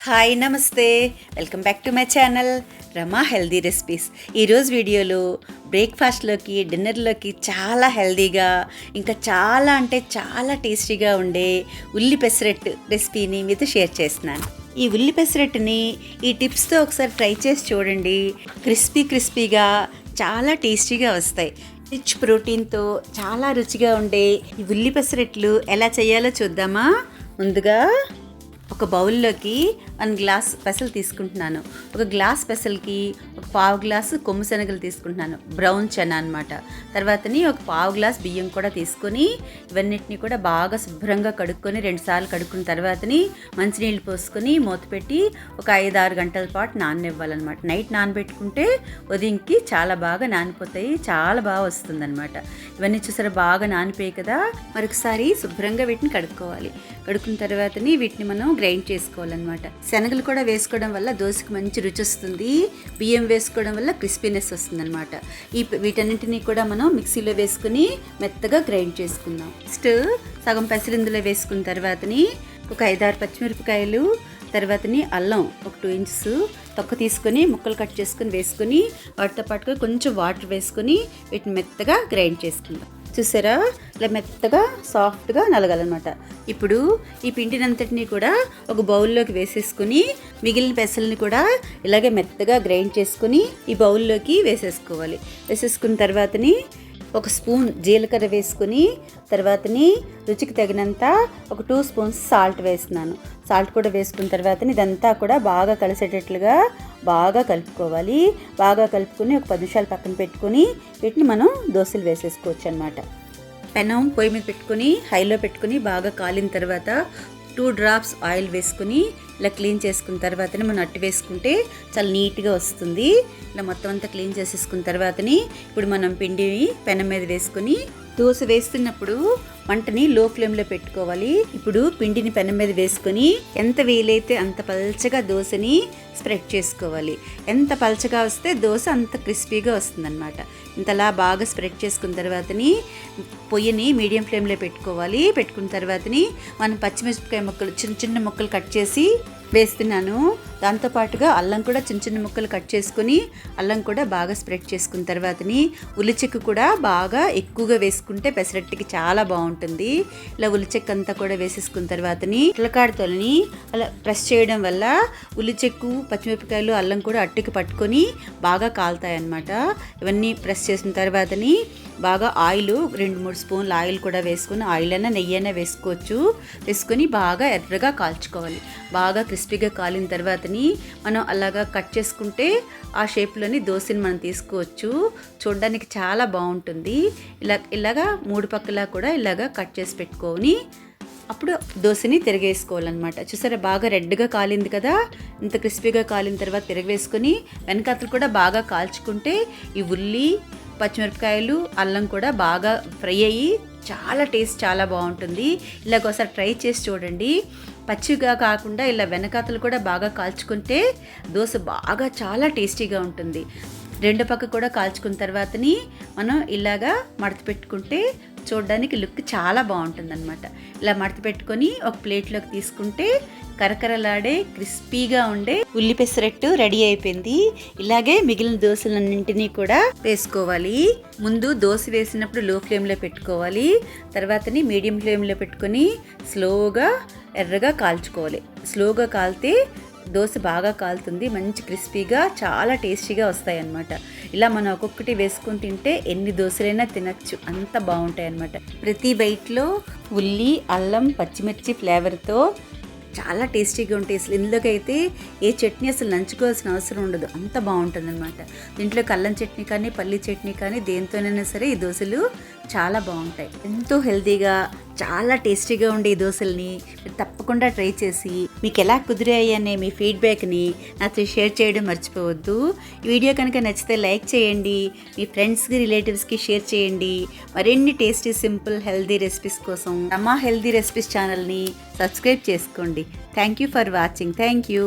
Hi నమస్తే. Welcome back to my channel Rama healthy recipes. ఈరోజు వీడియోలో బ్రేక్ఫాస్ట్లోకి డిన్నర్లోకి చాలా హెల్దీగా ఇంకా చాలా అంటే చాలా టేస్టీగా ఉండే ఉల్లి పెసరట్టు రెసిపీని మీతో షేర్ చేస్తున్నాను. ఈ ఉల్లి పెసరట్టుని ఈ టిప్స్తో ఒకసారి ట్రై చేసి చూడండి. క్రిస్పీ క్రిస్పీగా చాలా టేస్టీగా వస్తాయి. రిచ్ ప్రోటీన్తో చాలా రుచిగా ఉండే ఈ ఉల్లి పెసరెట్లు ఎలా చేయాలో చూద్దామా? ముందుగా ఒక బౌల్లోకి వన్ గ్లాస్ పెసలు తీసుకుంటున్నాను. ఒక గ్లాస్ పెసలకి ఒక పావు గ్లాసు కొమ్ము శనగలు తీసుకుంటున్నాను. బ్రౌన్ చెన అనమాట తర్వాతని ఒక పావు గ్లాస్ బియ్యం కూడా తీసుకొని ఇవన్నిటిని కూడా బాగా శుభ్రంగా కడుక్కొని రెండుసార్లు కడుక్కున్న తర్వాతని మంచినీళ్ళు పోసుకొని మూత పెట్టి ఒక ఐదు ఆరు గంటల పాటు నాననివ్వాలన్నమాట. నైట్ నానబెట్టుకుంటే ఉదయంకి చాలా బాగా నానిపోతాయి చాలా బాగా వస్తుందన్నమాట. ఇవన్నీ చూసారా బాగా నానిపోయాయి కదా. మరొకసారి శుభ్రంగా వీటిని కడుక్కోవాలి. కడుక్కున్న తర్వాతని వీటిని మనం గ్రైండ్ చేసుకోవాలన్నమాట. శనగలు కూడా వేసుకోవడం వల్ల దోశకి మంచి రుచి వస్తుంది. బియ్యం వేసుకోవడం వల్ల క్రిస్పీనెస్ వస్తుంది అనమాట ఈ వీటన్నింటినీ కూడా మనం మిక్సీలో వేసుకుని మెత్తగా గ్రైండ్ చేసుకుందాం. నెక్స్ట్ సగం పెసరిందులో వేసుకున్న తర్వాతని ఒక ఐదారు పచ్చిమిరపకాయలు తర్వాతని అల్లం ఒక టూ ఇంచెస్ తొక్క తీసుకొని ముక్కలు కట్ చేసుకొని వేసుకొని వాటితో పాటుగా కొంచెం వాటర్ వేసుకొని వీటిని మెత్తగా గ్రైండ్ చేసుకుందాం. చూసారా? ఇలా మెత్తగా సాఫ్ట్గా నలగాలన్నమాట. ఇప్పుడు ఈ పిండినంతటిని కూడా ఒక బౌల్లోకి వేసేసుకుని మిగిలిన పెసల్ని కూడా ఇలాగే మెత్తగా గ్రైండ్ చేసుకుని ఈ బౌల్లోకి వేసేసుకోవాలి. వేసేసుకున్న తర్వాతని ఒక స్పూన్ జీలకర్ర వేసుకుని తర్వాతని రుచికి తగినంత ఒక టూ స్పూన్స్ సాల్ట్ వేస్తున్నాను. సాల్ట్ కూడా వేసుకున్న తర్వాత ఇదంతా కూడా బాగా కలిసేటట్లుగా బాగా కలుపుకోవాలి. బాగా కలుపుకొని ఒక పది నిమిషాలు పక్కన పెట్టుకొని వీటిని మనం దోశలు వేసేసుకోవచ్చు అనమాట పెనం పొయ్యి మీద పెట్టుకొని హైలో పెట్టుకొని బాగా కాలిన తర్వాత టూ డ్రాప్స్ ఆయిల్ వేసుకుని ఇలా క్లీన్ చేసుకున్న తర్వాతనే మనం అట్టు వేసుకుంటే చాలా నీట్గా వస్తుంది. ఇలా మొత్తం అంతా క్లీన్ చేసేసుకున్న తర్వాతని ఇప్పుడు మనం పిండిని పెనం మీద వేసుకొని దోశ వేస్తున్నప్పుడు మంటని లో ఫ్లేమ్లో పెట్టుకోవాలి. ఇప్పుడు పిండిని పెనం మీద వేసుకొని ఎంత వీలైతే అంత పల్చగా దోశని స్ప్రెడ్ చేసుకోవాలి. ఎంత పల్చగా వస్తే దోశ అంత క్రిస్పీగా వస్తుందన్నమాట. ఇంతలా బాగా స్ప్రెడ్ చేసుకున్న తర్వాతని పొయ్యిని మీడియం ఫ్లేమ్లో పెట్టుకోవాలి. పెట్టుకున్న తర్వాతని మనం పచ్చిమిరపకాయ ముక్కలు చిన్న చిన్న ముక్కలు కట్ చేసి వేస్తున్నాను. దాంతోపాటుగా అల్లం కూడా చిన్న చిన్న ముక్కలు కట్ చేసుకుని అల్లం కూడా బాగా స్ప్రెడ్ చేసుకున్న తర్వాతని ఉల్లిచెక్కు కూడా బాగా ఎక్కువగా వేసుకుంటే పెసరట్టుకి చాలా బాగుంటుంది. ఇలా ఉల్లిచెక్కు అంతా కూడా వేసేసుకున్న తర్వాతని పిల్లకాడతోని అలా ప్రెస్ చేయడం వల్ల ఉల్లిచెక్కు పచ్చిమిరపకాయలు అల్లం కూడా అట్టుకి పట్టుకొని బాగా కాలుతాయి అన్నమాట ఇవన్నీ ప్రెస్ చేసిన తర్వాతని బాగా ఆయిల్ రెండు మూడు స్పూన్లు ఆయిల్ కూడా వేసుకుని ఆయిల్ అయినా నెయ్యి అయినా వేసుకోవచ్చు. వేసుకొని బాగా ఎర్రగా కాల్చుకోవాలి. బాగా క్రిస్పీగా కాలిన తర్వాతని మనం అలాగా కట్ చేసుకుంటే ఆ షేప్లోని దోశని మనం తీసుకోవచ్చు. చూడడానికి చాలా బాగుంటుంది. ఇలా ఇలాగా మూడు పక్కలా కూడా ఇలాగా కట్ చేసి పెట్టుకొని అప్పుడు దోశని తిరగేసుకోవాలన్నమాట. చూసారా బాగా రెడ్గా కాలింది కదా? ఇంత క్రిస్పీగా కాలిన తర్వాత తిరగవేసుకొని వెనకాతలు కూడా బాగా కాల్చుకుంటే ఈ ఉల్లి పచ్చిమిరపకాయలు అల్లం కూడా బాగా ఫ్రై అయ్యి చాలా టేస్ట్ చాలా బాగుంటుంది. ఇలాగ ఒకసారి ట్రై చేసి చూడండి. పచ్చిగా కాకుండా ఇలా వెనకాతలు కూడా బాగా కాల్చుకుంటే దోశ బాగా చాలా టేస్టీగా ఉంటుంది. రెండు పక్క కూడా కాల్చుకున్న తర్వాతని మనం ఇలాగా మడత పెట్టుకుంటే చూడడానికి లుక్ చాలా బాగుంటుంది అనమాట ఇలా మడత పెట్టుకొని ఒక ప్లేట్లోకి తీసుకుంటే కరకరలాడే క్రిస్పీగా ఉండే ఉల్లి పెసరట్టు రెడీ అయిపోయింది. ఇలాగే మిగిలిన దోశలన్నింటినీ కూడా వేసుకోవాలి. ముందు దోశ వేసినప్పుడు లో ఫ్లేమ్లో పెట్టుకోవాలి. తర్వాతని మీడియం ఫ్లేమ్లో పెట్టుకొని స్లోగా ఎర్రగా కాల్చుకోవాలి. స్లోగా కాలితే దోశ బాగా కాలుతుంది మంచి క్రిస్పీగా చాలా టేస్టీగా వస్తాయి అన్నమాట ఇలా మనం ఒక్కొక్కటి వేసుకుని తింటే ఎన్ని దోశలైనా తినచ్చు. అంత బాగుంటాయి అన్నమాట ప్రతి బైట్లో ఉల్లి అల్లం పచ్చిమిర్చి ఫ్లేవర్తో చాలా టేస్టీగా ఉంటాయి. అసలు ఇందులోకైతే ఏ చట్నీ అసలు నంచుకోవాల్సిన అవసరం ఉండదు. అంత బాగుంటుందన్నమాట. దీంట్లో కల్లం చట్నీ కానీ పల్లి చట్నీ కానీ దేంతోనైనా సరే ఈ దోశలు చాలా బాగుంటాయి. ఎంతో హెల్తీగా చాలా టేస్టీగా ఉండే ఈ దోశల్ని మీరు తప్పకుండా ట్రై చేసి మీకు ఎలా కుదిరాయి అనే మీ ఫీడ్బ్యాక్ని నాతో షేర్ చేయడం మర్చిపోవద్దు. ఈ వీడియో కనుక నచ్చితే లైక్ చేయండి మీ ఫ్రెండ్స్కి రిలేటివ్స్కి షేర్ చేయండి. మరిన్ని టేస్టీ సింపుల్ హెల్దీ రెసిపీస్ కోసం అమ్మా హెల్దీ రెసిపీస్ ఛానల్ని సబ్స్క్రైబ్ చేసుకోండి. Thank you for watching. Thank you